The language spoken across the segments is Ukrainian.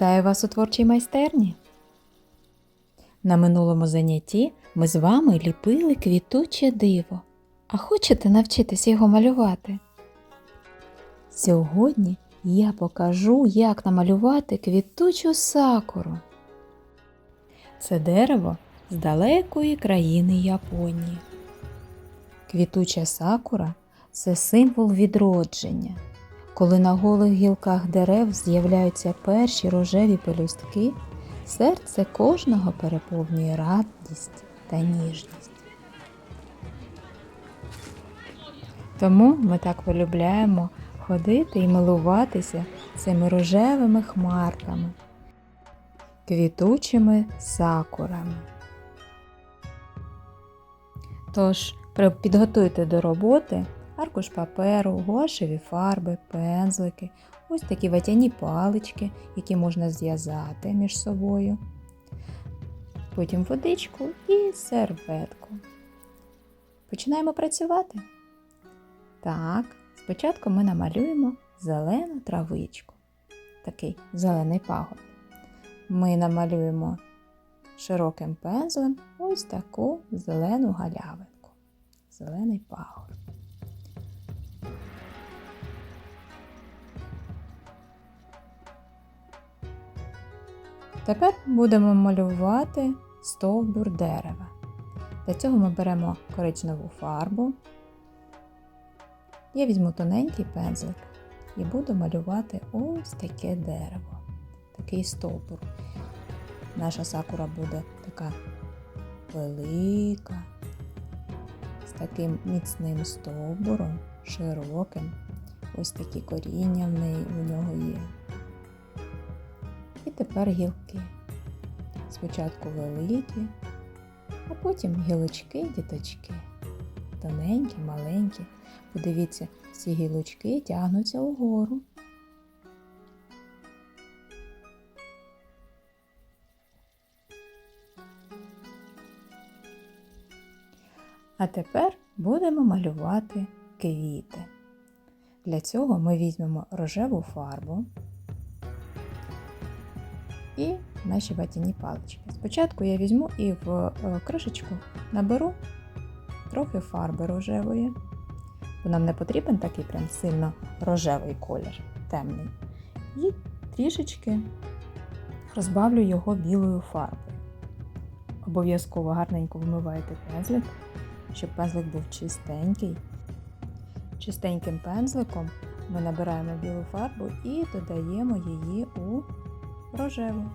Вітаю вас у творчій майстерні. На минулому занятті ми з вами ліпили квітуче диво. А хочете навчитись його малювати? Сьогодні я покажу, як намалювати квітучу сакуру. Це дерево з далекої країни Японії. Квітуча сакура це символ відродження. Коли на голих гілках дерев з'являються перші рожеві пелюстки, серце кожного переповнює радість та ніжність. Тому ми так полюбляємо ходити і милуватися цими рожевими хмарками, квітучими сакурами. Тож підготуйте до роботи аркуш паперу, гуашеві фарби, пензлики, ось такі ватяні палички, які можна зв'язати між собою. Потім водичку і серветку. Починаємо працювати. Так, спочатку ми намалюємо зелену травичку. Такий зелений пагорб. Ми намалюємо широким пензлем ось таку зелену галявинку. Зелений пагорб. Тепер будемо малювати стовбур дерева. Для цього ми беремо коричневу фарбу. Я візьму тоненький пензлик і буду малювати ось таке дерево, такий стовбур. Наша сакура буде така велика, з таким міцним стовбуром, широким. Ось такі коріння в неї у нього є. І тепер гілки. Спочатку великі, а потім гілочки, діточки. Тоненькі, маленькі. Подивіться, ці гілочки тягнуться угору. А тепер будемо малювати квіти. Для цього ми візьмемо рожеву фарбу і наші ватяні палички. Спочатку я візьму і в е, кришечку наберу трохи фарби рожевої, бо нам не потрібен такий прям сильно рожевий колір, темний. І трішечки розбавлю його білою фарбою. Обов'язково гарненько вмивайте пензлик, щоб пензлик був чистенький. Чистеньким пензликом ми набираємо білу фарбу і додаємо її у рожеву.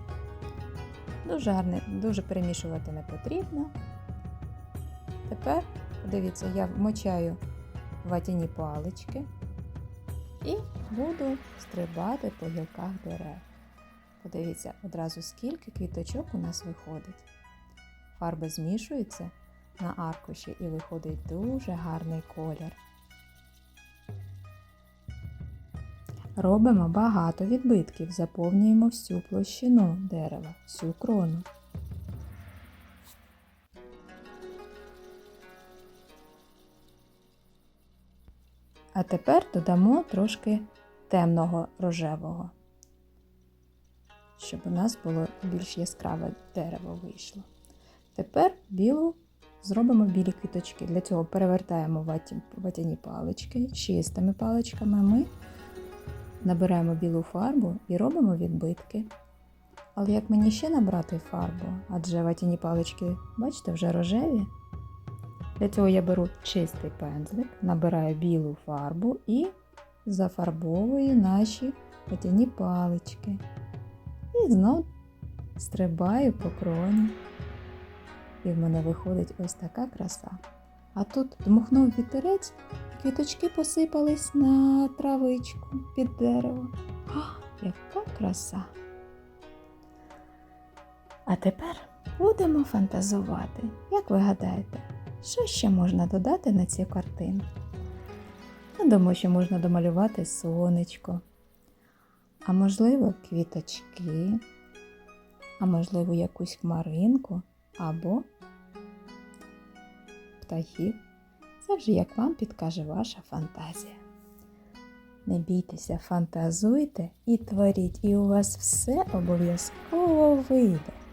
Дуже гарно, дуже перемішувати не потрібно. Тепер, подивіться, я вмочаю ватяні палички і буду стрибати по гілках дерев. Подивіться одразу, скільки квіточок у нас виходить. Фарби змішуються на аркуші і виходить дуже гарний колір. Робимо багато відбитків, заповнюємо всю площину дерева, всю крону. А тепер додамо трошки темного рожевого, щоб у нас було більш яскраве дерево вийшло. Тепер білу зробимо білі квіточки. Для цього перевертаємо ватяні палички, чистими паличками ми набираємо білу фарбу і робимо відбитки. Але як мені ще набрати фарбу? Адже ватяні палички, бачите, вже рожеві. Для цього я беру чистий пензлик, набираю білу фарбу і зафарбовую наші ватяні палички. І знов стрибаю по кроні. І в мене виходить ось така краса. А тут дмухнув вітерець, і квіточки посипались на травичку під дерево. А, яка краса! А тепер будемо фантазувати. Як ви гадаєте, що ще можна додати на цю картину? Я думаю, що можна домалювати сонечко, а можливо, квіточки, а можливо, якусь хмаринку або птахів. Це вже як вам підкаже ваша фантазія. Не бійтеся, фантазуйте і творіть, і у вас все обов'язково вийде.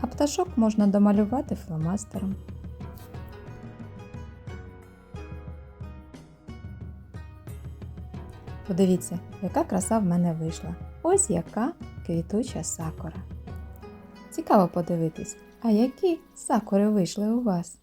А пташок можна домалювати фломастером. Подивіться, яка краса в мене вийшла. Ось яка квітуча сакура. Цікаво подивитись, а які сакури вийшли у вас?